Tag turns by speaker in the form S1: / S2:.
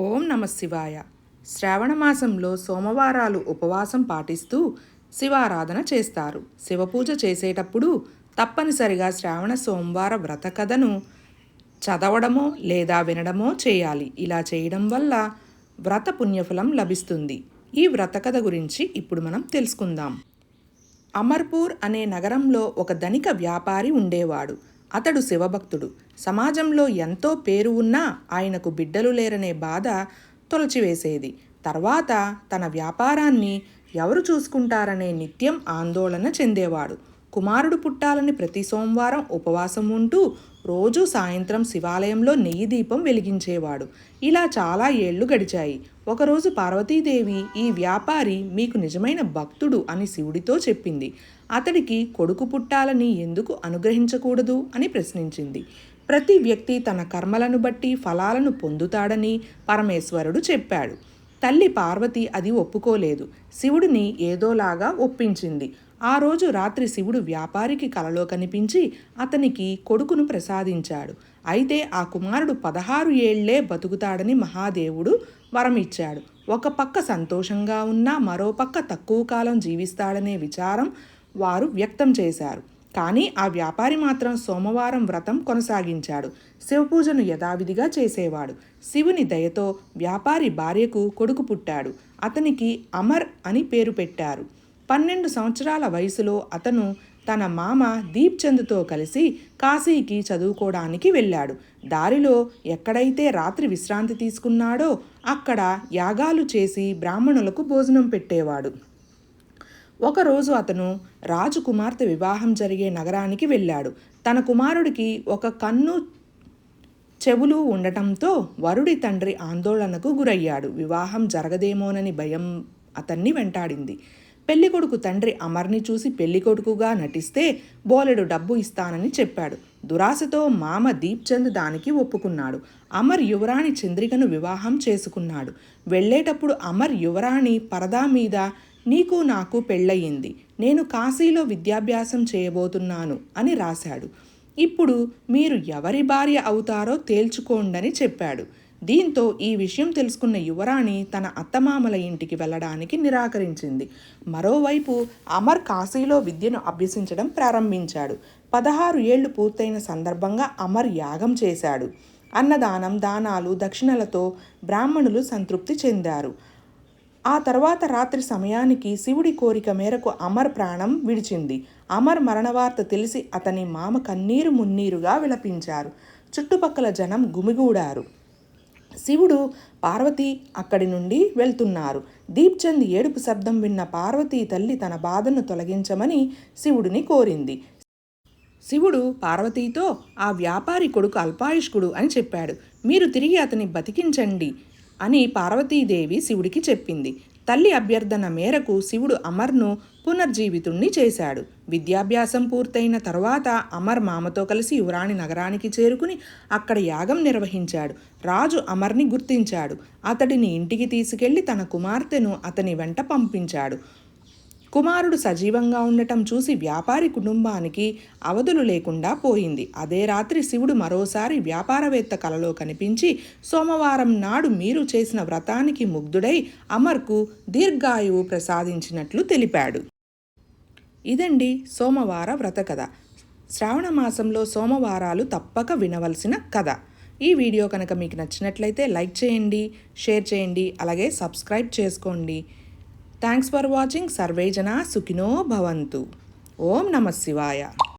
S1: ఓం నమ శివాయ. శ్రావణ మాసంలో సోమవారాలు ఉపవాసం పాటిస్తూ శివారాధన చేస్తారు. శివపూజ చేసేటప్పుడు తప్పనిసరిగా శ్రావణ సోమవార వ్రత కథను చదవడమో లేదా వినడమో చేయాలి. ఇలా చేయడం వల్ల వ్రత పుణ్యఫలం లభిస్తుంది. ఈ వ్రత కథ గురించి ఇప్పుడు మనం తెలుసుకుందాం. అమర్పూర్ అనే నగరంలో ఒక ధనిక వ్యాపారి ఉండేవాడు. అతడు శివభక్తుడు. సమాజంలో ఎంతో పేరు ఉన్నా ఆయనకు బిడ్డలు లేరనే బాధ తొలచివేసేది. తర్వాత తన వ్యాపారాన్ని ఎవరు చూసుకుంటారనే నిత్యం ఆందోళన చెందేవాడు. కుమారుడు పుట్టాలని ప్రతి సోమవారం ఉపవాసం ఉంటూ రోజూ సాయంత్రం శివాలయంలో నెయ్యి దీపం వెలిగించేవాడు. ఇలా చాలా ఏళ్ళు గడిచాయి. ఒకరోజు పార్వతీదేవి ఈ వ్యాపారి మీకు నిజమైన భక్తుడు అని శివుడితో చెప్పింది. అతడికి కొడుకు పుట్టాలని ఎందుకు అనుగ్రహించకూడదు? అని ప్రశ్నించింది. ప్రతి వ్యక్తి తన కర్మలను బట్టి ఫలాలను పొందుతాడని పరమేశ్వరుడు చెప్పాడు. తల్లి పార్వతి అది ఒప్పుకోలేదు. శివుడిని ఏదోలాగా ఒప్పించింది. ఆ రోజు రాత్రి శివుడు వ్యాపారికి కలలో కనిపించి అతనికి కొడుకును ప్రసాదించాడు. అయితే ఆ కుమారుడు పదహారు ఏళ్ళే బతుకుతాడని మహాదేవుడు వరమిచ్చాడు. ఒక పక్క సంతోషంగా ఉన్నా మరో పక్క తక్కువ కాలం జీవిస్తాడనే విచారం వారు వ్యక్తం చేశారు. కానీ ఆ వ్యాపారి మాత్రం సోమవారం వ్రతం కొనసాగించాడు. శివపూజను యథావిధిగా చేసేవాడు. శివుని దయతో వ్యాపారి భార్యకు కొడుకు పుట్టాడు. అతనికి అమర్ అని పేరు పెట్టారు. పన్నెండు సంవత్సరాల వయసులో అతను తన మామ దీప్చంద్తో కలిసి కాశీకి చదువుకోవడానికి వెళ్ళాడు. దారిలో ఎక్కడైతే రాత్రి విశ్రాంతి తీసుకున్నాడో అక్కడ యాగాలు చేసి బ్రాహ్మణులకు భోజనం పెట్టేవాడు. ఒకరోజు అతను రాజు కుమార్తె వివాహం జరిగే నగరానికి వెళ్ళాడు. తన కుమారుడికి ఒక కన్ను చెవులు ఉండటంతో వరుడి తండ్రి ఆందోళనకు గురయ్యాడు. వివాహం జరగదేమోనని భయం అతన్ని వెంటాడింది. పెళ్ళికొడుకు తండ్రి అమర్ని చూసి పెళ్ళికొడుకుగా నటిస్తే బోలెడు డబ్బు ఇస్తానని చెప్పాడు. దురాశతో మామ దీప్చంద్ దానికి ఒప్పుకున్నాడు. అమర్ యువరాణి చంద్రికను వివాహం చేసుకున్నాడు. వెళ్ళేటప్పుడు అమర్ యువరాణి పరదా మీద నీకు నాకు పెళ్ళయింది. నేను కాశీలో విద్యాభ్యాసం చేయబోతున్నాను అని రాశాడు. ఇప్పుడు మీరు ఎవరి భార్య అవుతారో తేల్చుకోండని చెప్పాడు. దీంతో ఈ విషయం తెలుసుకున్న యువరాణి తన అత్తమామల ఇంటికి వెళ్ళడానికి నిరాకరించింది. మరోవైపు అమర్ కాశీలో విద్యను అభ్యసించడం ప్రారంభించాడు. పదహారు ఏళ్ళు పూర్తయిన సందర్భంగా అమర్ యాగం చేశాడు. అన్నదానం దానాలు దక్షిణలతో బ్రాహ్మణులు సంతృప్తి చెందారు. ఆ తర్వాత రాత్రి సమయానికి శివుడి కోరిక మేరకు అమర్ ప్రాణం విడిచింది. అమర్ మరణవార్త తెలిసి అతని మామ కన్నీరు మున్నీరుగా విలపించారు. చుట్టుపక్కల జనం గుమిగూడారు. శివుడు పార్వతి అక్కడి నుండి వెళ్తున్నారు. దీప్చంద్ ఏడుపు శబ్దం విన్న పార్వతీ తల్లి తన బాధను తొలగించమని శివుడిని కోరింది. శివుడు పార్వతీతో ఆ వ్యాపారి కొడుకు అల్పాయుష్కుడు అని చెప్పాడు. మీరు తిరిగి అతని బతికించండి అని పార్వతీదేవి శివుడికి చెప్పింది. తల్లి అభ్యర్థన మేరకు శివుడు అమర్ను పునర్జీవితుణ్ణి చేశాడు. విద్యాభ్యాసం పూర్తయిన తరువాత అమర్ మామతో కలిసి యువరాణి నగరానికి చేరుకుని అక్కడ యాగం నిర్వహించాడు. రాజు అమర్ని గుర్తించాడు. అతడిని ఇంటికి తీసుకెళ్ళి తన కుమార్తెను అతని వెంట పంపించాడు. కుమారుడు సజీవంగా ఉండటం చూసి వ్యాపారి కుటుంబానికి అవధులు లేకుండా పోయింది. అదే రాత్రి శివుడు మరోసారి వ్యాపారవేత్త కలలో కనిపించి సోమవారం నాడు మీరు చేసిన వ్రతానికి ముగ్ధుడై అమర్కు దీర్ఘాయువు ప్రసాదించినట్లు తెలిపాడు. ఇదండి సోమవార వ్రత కథ. శ్రావణ మాసంలో సోమవారాలు తప్పక వినవలసిన కథ. ఈ వీడియో కనుక మీకు నచ్చినట్లయితే లైక్ చేయండి షేర్ చేయండి అలాగే సబ్స్క్రైబ్ చేసుకోండి. Thanks for watching. సర్వేజన సుఖినో భవంతు. ఓం నమ శివాయ.